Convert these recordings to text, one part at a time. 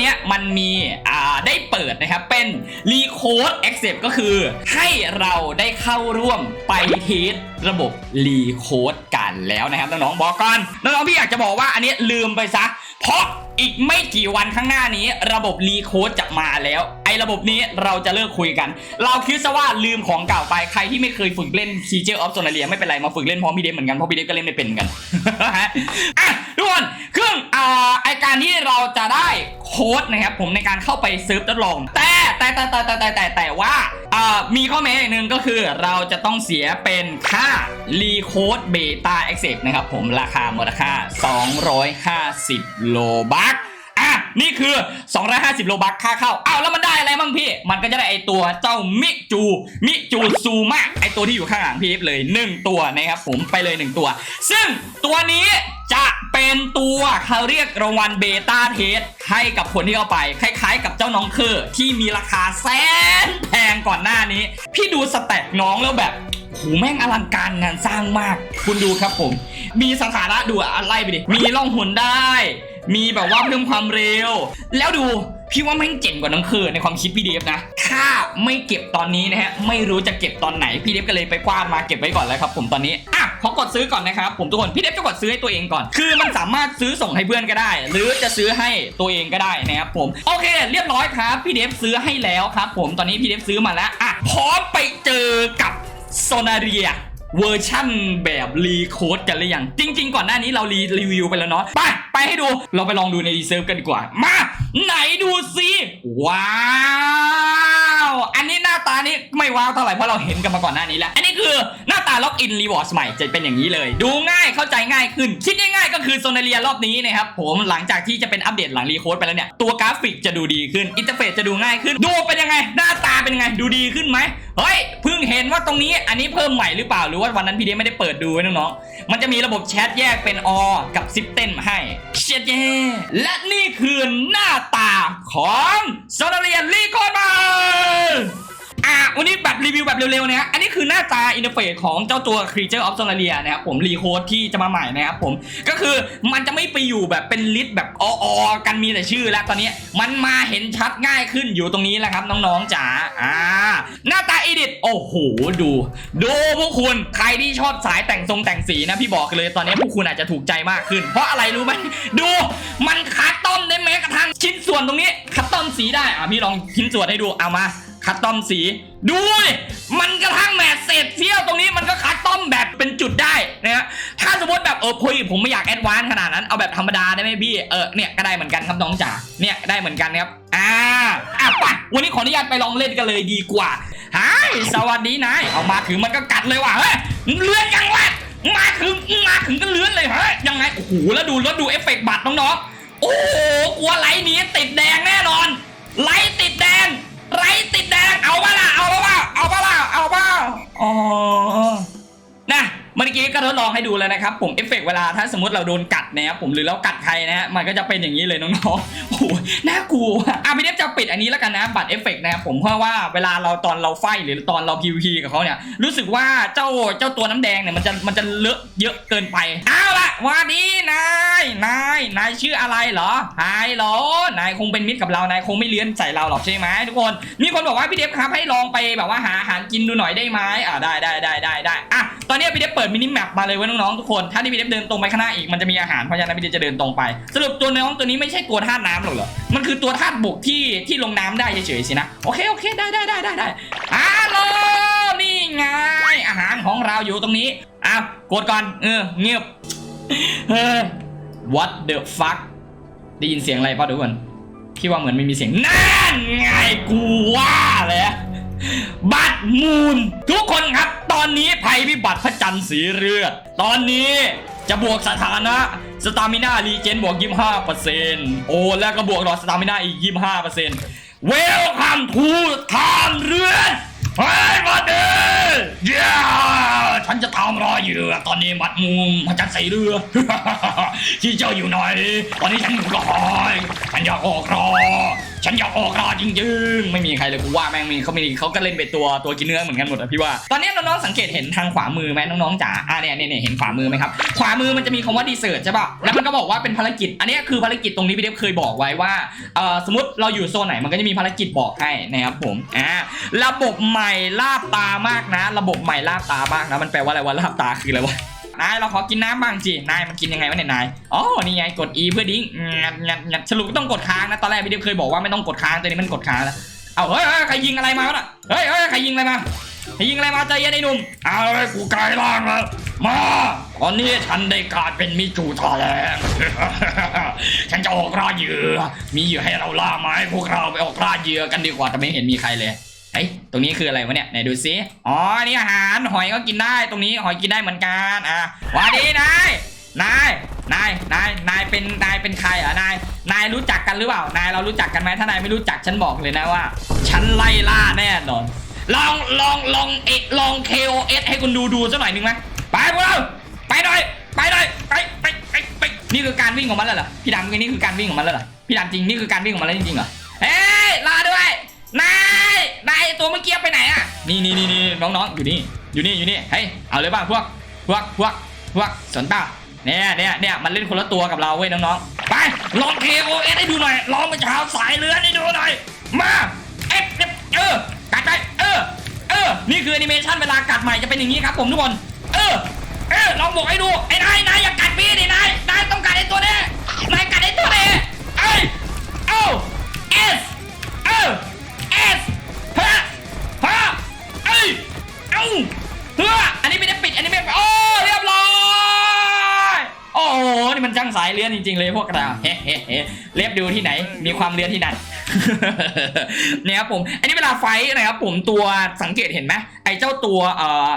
นี้มันมีอ่าได้เปิดนะครับ เป็น Recode Accept ก็คือ ให้เราได้เข้าร่วมไปเทสระบบ Recode กันแล้วนะครับ น้องๆบอกก่อนน้องๆพี่อยากจะบอกว่าอันนี้ลืมไปซะ เพราะอีกไม่กี่วันข้างหน้านี้ ระบบ Recode จะมาแล้ว ไอ้ระบบนี้เราจะเลิกคุยกัน เราคิดซะว่าลืมของเก่าไปใครที่ไม่เคยฝึกเล่น Teacher of Sonaria ไม่เป็นไรมาฝึกเล่นพร้อมพี่เดฟเหมือนกันเพราะพี่เดฟก็เล่นไม่เป็นเหมือนกันอะทุกคนเครื่องอ่าไอการที่เราจะได้ โค้ดนะครับผมในการเข้าไปซื้อทดลอง แต่แต่แต่แต่แต่แต่แต่แว่ามีข้อแม้อย่างหนึ่งก็คือเราจะต้องเสียเป็นค่ารีโคดเบต้าเอ็กเซนะครับผมราคามูลค่า 250 โลบักอะนี่คือ 250 โลบักค่าเข้าอ้าวแล้วมันได้อะไรมั่งพี่ มันก็จะได้ไอตัวเจ้ามิจู มิจูซูมะไอตัวที่อยู่ข้างหลังพี่เลย 1 ตัวนะครับผมไปเลย 1 ตัว ซึ่งตัวนี้ จะเป็นตัวเขาเรียกรางวัลเบต้าเทสให้กับคนที่เข้าไป คล้าย ๆ กับเจ้าน้องเคอร์ที่มีราคาแสนแพงก่อนหน้านี้ พี่ดูสแต็กน้องแล้วแบบโหแม่งอลังการงานสร้างมาก คุณดูครับผม มีสถานะดูอะไล่ไปดิ มีล่องหนได้ มีแบบว่าเพิ่มความเร็ว แล้วดูพี่ว่าแม่งเจ๋งกว่าน้ำคือในความคิดพี่เดฟนะ ถ้าไม่เก็บตอนนี้นะฮะ ไม่รู้จะเก็บตอนไหน พี่เดฟก็เลยไปกว้านมาเก็บไว้ก่อนแล้วครับผมตอนนี้อะ ขอกดซื้อก่อนนะครับผมทุกคนพี่เดฟจะกดซื้อให้ตัวเองก่อน คือมันสามารถซื้อส่งให้เพื่อนก็ได้ หรือจะซื้อให้ตัวเองก็ได้นะครับผมโอเค เรียบร้อยครับพี่เดฟซื้อให้แล้วครับผมตอนนี้พี่เดฟซื้อมาแล้วอะพร้อมไปเจอกับโซนาเรียเวอร์ชั่นแบบรีโคดกันหรือยัง จริง ๆ ก่อนหน้านี้เรารีรีวิวไปแล้วเนาะไปไปให้ดูเราไปลองดูในรีเซิร์ฟกันดีกว่า มา ไหนดูสิว้าว นี่ไม่ว้าวเท่าไหร่เพราะเราเห็นกันมาก่อนหน้านี้แล้ว อันนี้คือหน้าตาล็อกอินรีวอร์ดใหม่จะเป็นอย่างนี้เลย ดูง่ายเข้าใจง่ายขึ้น คิดง่ายๆก็คือโซนาเรียรอบนี้นะครับผมหลังจากที่จะเป็นอัปเดตหลังรีโคดไปแล้วเนี่ยตัวกราฟิกจะดูดีขึ้นอินเทอร์เฟซจะดูง่ายขึ้น ดูเป็นยังไง หน้าตาเป็นยังไงดูดีขึ้นไหมเฮ้ยเพิ่งเห็นว่าตรงนี้อันนี้เพิ่มใหม่หรือเปล่าหรือว่าวันนั้นพี่เดไม่ได้เปิดดูไว้น้องๆมันจะมีระบบแชทแยกเป็นอกับซิปเต้นให้เชียเย่และนี่คือหน้าตาของโซนาเรียรีโคดมา อะวันนี้แบบรีวิวแบบเร็วๆนะฮะอันนี้คือหน้าตาอินเทอร์เฟซของเจ้าตัว Creature of Sonaria นะครับผมรีโคดที่จะมาใหม่นะครับผมก็คือมันจะไม่ไปอยู่แบบเป็นลิสต์แบบออๆกันมีแต่ชื่อแล้วตอนนี้มันมาเห็นชัดง่ายขึ้นอยู่ตรงนี้แล้วครับน้องๆจ๋าอ่าหน้าตาอีดิทโอ้โหดู ดูพวกคุณใครที่ชอบสายแต่งทรงแต่งสีนะพี่บอกเลยตอนนี้พวกคุณอาจจะถูกใจมากขึ้น เพราะอะไรรู้ไหมดูมันคัดต้อมได้แม้กระทั่งชิ้นส่วนตรงนี้คัดต้อมสีได้อะพี่ลองชิ้นส่วนให้ดูเอามา คัดต้อมสี ดูดิมันกระทั่งแหมเศษเสี้ยวตรงนี้มันก็คัดต้อมแบบเป็นจุดได้นะฮะถ้าสมมติแบบเออพยผมไม่อยากแอดวานขนาดนั้นเอาแบบธรรมดาได้ไหมพี่เออเนี่ยก็ได้เหมือนกันครับน้องจ๋าเนี่ยได้เหมือนกันครับอ่าอะไปวันนี้ขออนุญาตไปลองเล่นกันเลยดีกว่าฮายสวัสดีนายเอามาถึงมันก็กัดเลยว่ะเฮ้ยเลื่อนยังวะมาถึงมาถึงก็เลื่อนเลยเฮ้ยยังไงโอ้โหแล้วดูแล้วดูเอฟเฟกต์บัตรน้องๆโอ้โหกลัวไลท์นี้ติดแดงแน่นอน ไลท์ติดแดง ไรติดแดง เอาปะล่ะ เอาปะล่ะ เอาปะล่ะเอาปะอ๋อนะ เมื่อกี้ก็ทดลองให้ดูแล้วนะครับ ผมเอฟเฟกต์เวลาถ้าสมมติเราโดนกัดนะครับผมหรือเรากัดใครนะฮะมันก็จะเป็นอย่างนี้เลยน้องๆโอ้โหน่ากลัวอะพี่เดฟจะปิดอันนี้แล้วกันนะบัตรเอฟเฟกต์นะครับผมเพราะว่าเวลาเราตอนเราไฟหรือตอนเรา PVP กับเขาเนี่ยรู้สึกว่าเจ้าเจ้าตัวน้ำแดงเนี่ยมันจะมันจะเลอะเยอะเกินไปเอาละวันนี้นายนายนายชื่ออะไรเหรอไฮเหรอนายคงเป็นมิตรกับเรานายคงไม่เลื้อนใส่เราหรอกใช่ไหมทุกคน มีคนบอกว่าพี่เดฟครับให้ลองไปแบบว่าหาอาหารกินดูหน่อยได้ไหมอ่าได้ได้ได้ได้ได้อะตอนนี้พี่เดฟเปิดมินิแมปมาเลยเว้ยน้องๆทุกคน ถ้าที่มีเดฟเดินตรงไปข้างหน้าอีกมันจะมีอาหารเพราะฉะนั้นพี่เดฟจะเดินตรงไป สรุปตัวน้องตัวนี้ไม่ใช่ตัวธาตุน้ำหรอกเหรอ มันคือตัวธาตุบกที่ที่ลงน้ำได้เฉยๆสินะ โอเคโอเคได้ได้ได้ได้ได้ฮัลโหลนี่ไงอาหารของเราอยู่ตรงนี้อ้าวกดก่อนเออเงียบเฮ้ย what the fuck ได้ยินเสียงอะไรป่ะทุกคนพี่ว่าเหมือนไม่มีเสียงนั่นไงกูว่าเลย บัตรมูล ทุกคนครับ ตอนนี้ภัยพิบัติพระจันทร์สีเลือด ตอนนี้จะบวกสถานะสตามิน่ารีเจนบวก25%โอ้แล้วก็บวกหลอดสตามิน่าอีก25%เวลคัมทูทามเรือ เฮ้ยมาเด้เย้ฉันจะทำรอเหยื่อตอนนี้มัดมุมพระจันใส่เรือ ที่เจ้าอยู่ไหนตอนนี้ฉันอยู่รอยฉันอยากออกรอ ฉันอยากออกรอจริงๆ ไม่มีใครเลยกูว่าแม่งมีเขาไมีเขาก็เล่นเป็นตัวตัวกินเนื้อเหมือนกันหมดอะพี่ว่า ตอนนี้น้องๆสังเกตเห็นทางขวามือไหมน้องๆจ๋าอ่าเนี่ยเนี่ยเห็นขวามือไหมครับ ขวามือมันจะมีคำว่าดีเซิร์ใช่ป่ะ แล้วมันก็บอกว่าเป็นภารกิจ อันนี้คือภารกิจตรงนี้พี่เดฟเคยบอกไว้ว่าเออสมมติเราอยู่โซนไหนมันก็จะมีภารกิจบอกให้นะครับผม อ่า ระบบใหม่ม่ลาบตามากนะ ระบบใหม่ลาบตามากนะ มันแปลว่าอะไรวะลาบตาคืออะไรวะนายเราขอกินน้ำบ้างจีนายมันกินยังไงวะเนี่ยนายอ๋อนี่ไงกด E เพื่อดิ้งงัดงัดงัดสรุปต้องกดค้างนะตอนแรกพี่เดฟเคยบอกว่าไม่ต้องกดค้างแต่นี้มันกดค้างแล้วเอาเฮ้ยเฮ้ยใครยิงอะไรมาวะน่ะเฮ้ยเฮ้ยใครยิงอะไรมาใครยิงอะไรมาใจเย็นไอ้หนุ่มเอาเลยกูกลายร่างแล้วมาตอนนี้ฉันได้กลายเป็นมิจูทอแลงฉันจะออกล่าเหยื่อมีเหยื่อให้เราล่าไหมพวกเราไปออกล่าเหยื่อกันดีกว่าแต่ไม่เห็นมีใครเลย เฮ้ยตรงนี้คืออะไรวะเนี่ยไหนดูซิอ๋อนี่อาหารหอยก็กินได้ ตรงนี้หอยกินได้เหมือนกันอะหวัสดีนายนายนายนายนายเป็นนายเป็นใครเหรอนายนายรู้จักกันหรือเปล่านายเรารู้จักกันไหมถ้านายไม่รู้จักฉันบอกเลยนะว่า ฉันไล่ล่าแน่นอนลองลองลองเอลอง KOS ให้คุณดูดูสักหน่อยหนึงไหมไปพวกเราไปหน่อยไปหน่อยไปไปไปไปนี่คือการวิ่งของมันแล้วเหรอพี่ดำนี่คือการวิ่งของมันแล้วเหรอพี่ดำจริงนี่คือการวิ่งของมันแล้วจริงๆเหรอเฮ้ยรอด้วยนาย นายตัวเมื่อกี้ไปไหนอะนี่นี่นี่นี่น้องๆอยู่นี่อยู่นี่อยู่นี่เฮ้ยเอาเลยป่ะพวกพวกพวกพวกสนเปล่าเนี่ยเนี่ยเนี่ยมันเล่นคนละตัวกับเราเว้ยน้องๆไปลอง KOS ให้ดูหน่อยลองไปเช้าสายเรือให้ดูหน่อยมาเอ๊ะเอ๊ะเออกัดไปเออเออนี่คือแอนิเมชันเวลากัดใหม่จะเป็นอย่างนี้ครับผมทุกคนเออเออลองบอกให้ดูไอ้นายนายอย่ากัดพี่ดินายนายต้องกัดไอ้ตัวนี้นายกัดไอ้ตัวนี้เอ้ยเอ้า สายเลือนจริงๆเลยพวกเราเฮ้เฮ้เฮ้เล็บดูที่ไหน มีความเลือนที่นั่นเนี่ยครับผม อันนี้เวลาไฟท์นะครับผมตัวสังเกตเห็นไหมไอ้เจ้าตัวเอ่อ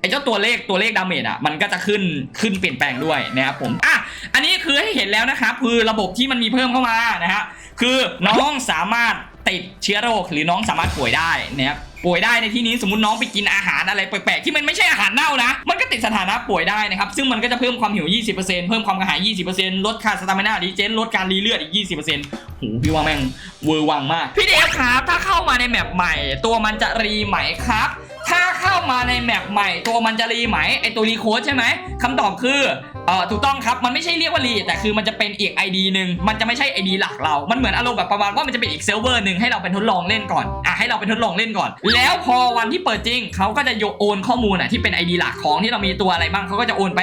ไอ้เจ้าตัวเลขตัวเลขดาเมจอะมันก็จะขึ้นขึ้นเปลี่ยนแปลงด้วยนะครับผมอะอันนี้คือให้เห็นแล้วนะครับคือระบบที่มันมีเพิ่มเข้ามานะฮะคือน้องสามารถ ติดเชื้อโรคหรือน้องสามารถป่วยได้นะครับป่วยได้ในที่นี้สมมติน้องไปกินอาหารอะไรแปลกๆที่มันไม่ใช่อาหารเน่านะ มันก็ติดสถานะป่วยได้นะครับ ซึ่งมันก็จะเพิ่มความหิว 20%เพิ่มความกระหาย 20%ลดค่าสตามินาดีเจนลดการรีเลือดอีก 20%โหพี่ว่าแม่งเวอร์วังมาก พี่เดฟครับถ้าเข้ามาในแมปใหม่ ตัวมันจะรีไหมครับ ถ้าเข้ามาในแมปใหม่ ตัวมันจะรีไหมไอตัวรีโค้ดใช่ไหมคำตอบคือเอ่อถูกต้องครับมันไม่ใช่เรียกว่ารีแต่คือมันจะเป็นอีก ID หนึ่งมันจะไม่ใช่ ID หลักเรา มันเหมือนอารมณ์แบบประมาณว่ามันจะเป็นอีกเซิร์ฟเวอร์หนึ่งให้เราเป็นทดลองเล่นก่อนอะให้เราเป็นทดลองเล่นก่อน แล้วพอวันที่เปิดจริงเขาก็จะโยโอนข้อมูลอะที่เป็น ID หลักของที่เรามีตัวอะไรบ้างเขาก็จะโอนไป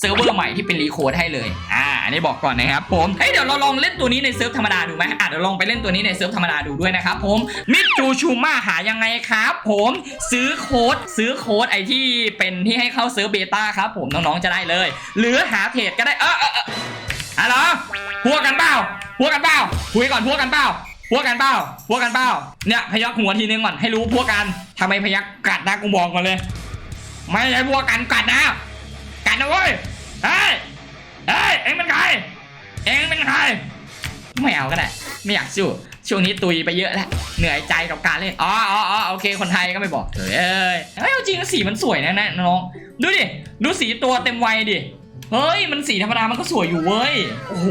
เซิร์ฟเวอร์ใหม่ที่เป็นรีโค้ดให้เลยอ่าอันนี้บอกก่อนนะครับผมเฮ้ยเดี๋ยวเราลองเล่นตัวนี้ในเซิร์ฟธรรมดาดูไหมอะเดี๋ยวลองไปเล่นตัวนี้ในเซิร์ฟธรรมดาดูด้วยนะครับผมมิจูชูมาหายังไงครับ ผมซื้อโค้ดซื้อโค้ดไอที่เป็นที่ให้เข้าเซิร์ฟเบต้าครับ ผมน้องๆจะได้เลย หรือหาเพจก็ได้เออเออเออฮัลโหลพวกกันเปล่าพวกกันเปล่าคุยก่อนพวกกันเปล่าพวกกันเปล่าพวกกันเปล่าเนี่ยพยักหัวทีนึงก่อนให้รู้พวกกันทำไมพยักกัดนะกูบอกก่อนเลย ไม่ใช่พวกกันกัดนะกัดนะเว้ยเฮ้ยเฮ้ยเอ็งเป็นใครเอ็งเป็นใครไม่เอาก็ได้ไม่อยากสู้ ช่วงนี้ตุยไปเยอะแล้วเหนื่อยใจกับการเล่นอ๋ออ๋ออ๋อโอเคคนไทยก็ไม่บอกเฮ้ยเอ้ยเฮ้ยจริงสีมันสวยนะนะน้องดูดิดูสีตัวเต็มวัยดิเฮ้ยมันสีธรรมดามันก็สวยอยู่เว้ยโอ้โห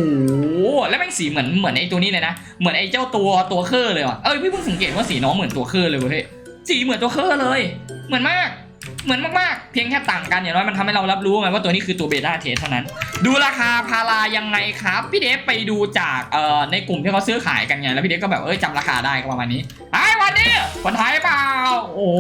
แล้วแม่งสีเหมือนเหมือนไอ้ตัวนี้เลยนะเหมือนไอ้เจ้าตัวตัวเคอร์เลยว่ะเอ้ยพี่เพิ่งสังเกตว่าสีน้องเหมือนตัวเคอร์เลยเว้ยสีเหมือนตัวเคอร์เลย เหมือนมาก เหมือนมากๆ เพียงแค่ต่างกันอย่างน้อยมันทำให้เรารับรู้ไงว่าตัวนี้คือตัวเบต้าเทสเท่านั้น ดูราคาพารายังไงครับ พี่เดฟไปดูจากเอ่อในกลุ่มที่เขาซื้อขายกันไงแล้วพี่เดฟก็แบบเอ้ยจำราคาได้ก็ประมาณนี้ไอ้วันนี้คนไทยเปล่าโอ้โห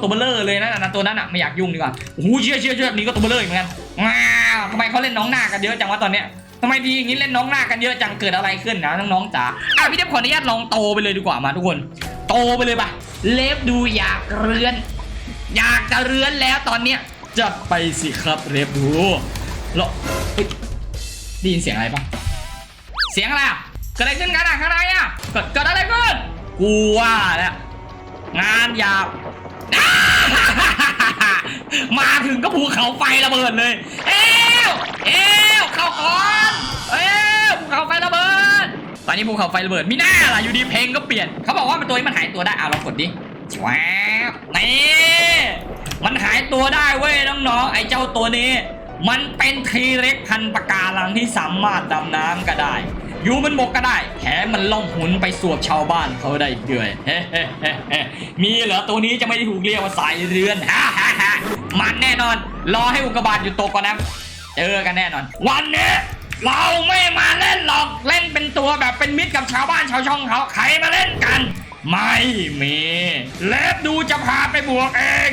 ตัวเบลเลอร์เลยนะนะตัวนั้นอะไม่อยากยุ่งดีกว่าโอ้โหเชื่อเชื่อเชื่อนี่ก็ตัวเบลเลอร์อีกเหมือนกันว้าวทำไมเขาเล่นน้องหน้ากันเยอะจังวะตอนเนี้ยทำไมดีอย่างนี้เล่นน้องหน้ากันเยอะจังเกิดอะไรขึ้นนะน้องๆจ๋าอะพี่เดฟขออนุญาตลองโตไปเลยดีกว่ามาทุกคน โตไปเลยปะเล็บดูอยากเรือน อยากจะเรือนแล้วตอนเนี้ยจัดไปสิครับเล็บดูแล้วเฮ้ยได้ยินเสียงอะไรปะเสียงอะไรอะเกิดอะไรขึ้นกันอะข้างในอะเกิดเกิดอะไรขึ้นกูว่าแล้วงานหยาบมาถึงก็ภูเขาไฟระเบิดเลย เอ้วเอ้วเข้าก่อนเอ้วภูเขาไฟระเบิด ตอนนี้ภูเขาไฟระเบิดมีหน้าล่ะอยู่ดีเพลงก็เปลี่ยน เขาบอกว่ามันตัวนี้มันหายตัวได้อะลองกดดิ แวนี่มันหายตัวได้เว้ยน้องๆไอ้เจ้าตัวนี้ มันเป็นทีเล็กพันปะการังที่สามารถดำน้ำก็ได้ อยู่บนบกก็ได้แถมมันล่องหุนไปสวบชาวบ้านเขาได้อีกด้วยมีเหรอตัวนี้จะไม่ได้ถูกเรียกว่าสายเรือนฮ่าฮ่าฮ่ามันแน่นอน รอให้อุกกาบาตอยู่ตกก่อนนะเจอกันแน่นอน วันนี้เราไม่มาเล่นหรอกเล่นเป็นตัวแบบเป็นมิตรกับชาวบ้านชาวช่องเขาใครมาเล่นกัน ไม่มี เล็บดูจะพาไปบวกเอง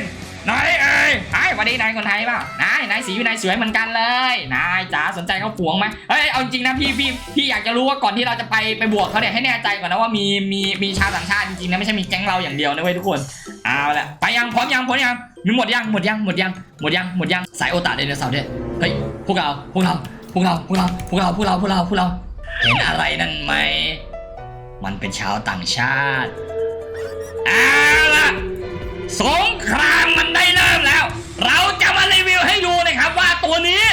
นายเอ้ยไอ้วันนี้นายคนไทยเปล่านายนายสีวินัยสวยเหมือนกันเลย นายจ๋าสนใจเขาผวงไหมเฮ้ย เอาจริงนะพี่พี่พี่อยากจะรู้ว่าก่อนที่เราจะไปไปบวกเขาเนี่ยให้แน่ใจก่อนนะว่ามีมีมีชาวต่างชาติจริงๆนะไม่ใช่มีแก๊งเราอย่างเดียวนะเว้ยทุกคน เอาละไปยังพร้อมยังพร้อมยังมีหมดยังหมดยังหมดยังหมดยังหมดยังสายโอตาไดนเสาร์ด้วยเฮ้ยพวกเราพวกเราพวกเราพวกเราพวกเราพวกเราพวกเราพวกเราเห็นอะไรนั่นไหมมันเป็นชาวต่างชาติเอาล่ะ สงครามมันได้เริ่มแล้ว เราจะมารีวิวให้ดูนะครับว่าตัวนี้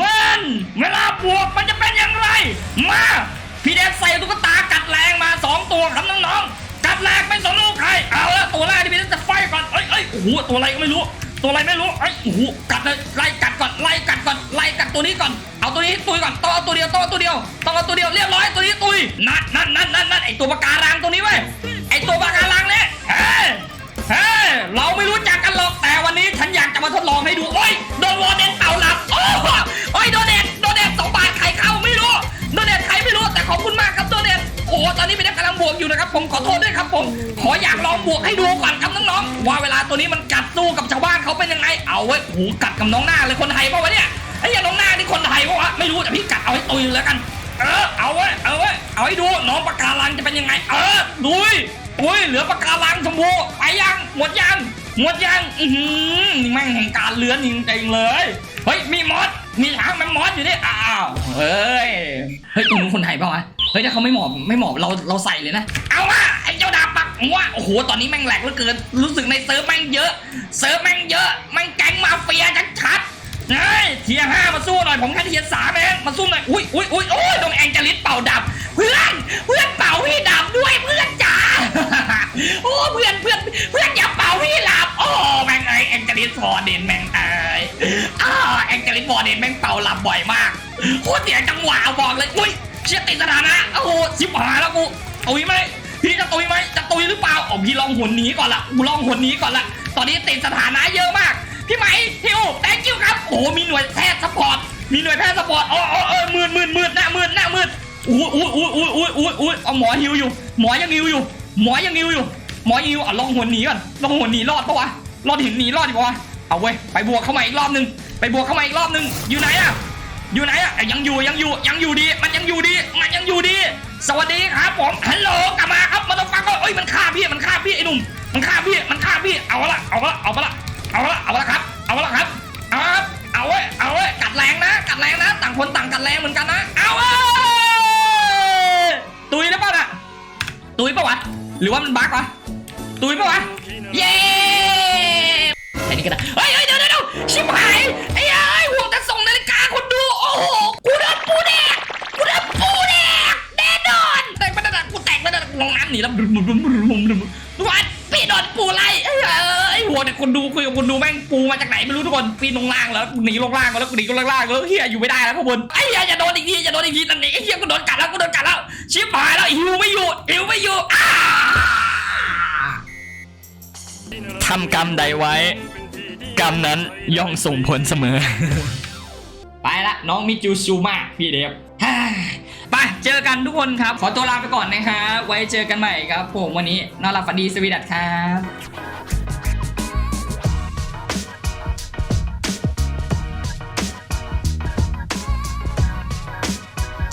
มันเวลาบวกมันจะเป็นอย่างไร มาพี่แดกใส่ตุ๊กตากัดแรงมาสองตัวครับน้องๆ กัดแรงเป็นสองลูกใคร เอาละตัวแรกที่พี่แดกจะไฟก่อนเอ้ยเอ้ยโอ้โหตัวอะไรก็ไม่รู้ ตัวอะไรไม่รู้เอ้ยโอ้โหกัดเลยไล่กัดก่อนไล่กัดก่อนไล่กัดตัวนี้ก่อนเอาตัวนี้ตุยก่อนต้องเอาตัวเดียวต้องเอาตัวเดียวต้องเอาตัวเดียวเรียบร้อยตัวนี้ตุยนั่นนั่นนั่นนั่นนั่นไอตัวปากการังตัวนี้เว้ยไอตัวปากการังเนี่ย เราไม่รู้จักกันหรอกแต่วันนี้ฉันอยากจะมาทดลองให้ดูโอ้ยโดนวอเดนเต่าหลับโอ้โอ้ยโดนเด็ดโดนเด็ดสองบาทใครเข้าไม่รู้โดนเด็ดใครไม่รู้แต่ขอบคุณมากครับโดนเด็ดโอ้ตอนนี้ไม่ได้กำลังบวกอยู่นะครับ ผมขอโทษด้วยครับผม ขออยากลองบวกให้ดูก่อนครับน้องๆว่าเวลาตัวนี้มันกัดสู้กับชาวบ้านเขาเป็นยังไงเอาไว้โอ้กัดกับน้องหน้าเลยคนไทยปะวะเนี่ยไอ้เหี้ยน้องหน้านี่คนไทยปะวะไม่รู้แต่พี่กัดเอาให้ตุยเลยแล้วกัน เออเอาไว้เอาไว้เอาให้ดูน้องปากการังจะเป็นยังไง เออดุย อุ้ยเหลือปากการังชมพูไปยังหมดยังหมดยังอือหือนี่แม่งแห่งการเลื้อนจริงๆเลยเฮ้ยมีมอสมีช้างแมมมอสอยู่นี่อ้าวเฮ้ยเฮ้ยตรงนู้นคนไทยปะวะเฮ้ยถ้าเขาไม่หมอบไม่หมอบเราเราใส่เลยนะเอามาไอ้เจ้าดาบปักหัวโอ้โหตอนนี้แม่งแหลกเหลือเกิน รู้สึกในเซิร์ฟแม่งเยอะ เซิร์ฟแม่งเยอะแม่งแก๊งมาเฟียชัดๆ เฮ้ยเทียห้ามาสู้หน่อยผมแค่เทียสามเองมาสู้หน่อยอุ้ยอุ้ยอุ้ยโอ้ยโดนแองเจลิสเป่าดับ เพื่อนเพื่อนเป่าพี่ดับด้วยเพื่อนจ๋าโอ้เพื่อนเพื่อนเพื่อนอย่าเป่าพี่หลับโอ้แม่งเอ้ยแองเจลิสวอเดนแม่งเอ้ยอ้าแองเจลิสวอเดนแม่งเป่าหลับบ่อยมากโคตรเสียจังหวะบอกเลยอุ้ยเชี่ยติดสถานะโอ้โหชิบหายแล้วกูตุยไหมพี่จะตุยไหมจะตุยหรือเปล่าโอ๋อพี่ลองหุ่นหนีก่อนละกูลองหุ่นหนีก่อนละตอนนี้ติดสถานะเยอะมาก พี่ไหมพี่อูแตงกิ้วครับโอ้โหมีหน่วยแพทย์สปอร์ตมีหน่วยแพทย์สปอร์ตโอ้โอ้เออมืดมืดมืดหน้ามืดหน้ามืดอุ้ยอุ้ยอุ้ยอุ้ยอุ้ยอุ้ยอุ้ยเอาหมอฮิวอยู่ หมอยังฮิวอยู่ หมอยังฮิวอยู่ หมอฮิวอะลองหัวหนีก่อนลองหัวหนีรอดปะวะรอดหินหนีรอดดีปะวะเอาเว้ยไปบวกเข้ามาอีกรอบหนึงไปบวกเข้ามาอีกรอบหนึงอยู่ไหนอะอยู่ไหนอะยยังอยู่ยังอยู่ยังอยู่ดี มันยังอยู่ดี มันยังอยู่ดี สวัสดีครับผมฮัลโหลกลับมาครับมาต้องฟังก็เอ้ยมันฆ่าพี่มันฆ่าพี่ไอ้หนุ่มมันฆ่าพี่มันฆ่าพี่เอาละเอาละเอาละ เอาละเอาละครับ เอาละครับ เอาละครับ เอาเว้ย เอาเว้ย กัดแรงนะ กัดแรงนะ ต่างคนต่างกัดแรงเหมือนกันนะ เอาเว้ย ตุยหรือเปล่าน่ะ ตุยปะวะ หรือว่ามันบั๊กวะ ตุยปะวะ เย้แค่นี้ก็ได้ มาจากไหนปีนลงล่างแล้วหนีลงล่างแล้วกูหนีลงล่างแล้วเฮียอยู่ไม่ได้แล้วพวกบนไอ้เฮียอย่าโดนอีกทีอย่าโดนอีกทีนั่นเองไอ้เฮียกูโดนกัดแล้วกูโดนกัดแล้วชิบหายแล้วหิวไม่อยู่หิวไม่อยู่อ้าทำกรรมใดไว้ กรรมนั้นย่อมส่งผลเสมอ ไปละน้องมิจูซูมาพี่เดฟไปเจอกันทุกคนครับ ขอตัวลาไปก่อนนะครับไว้เจอกันใหม่ครับ ผมวันนี้นอนหลับฝันดีสวีดัตครับ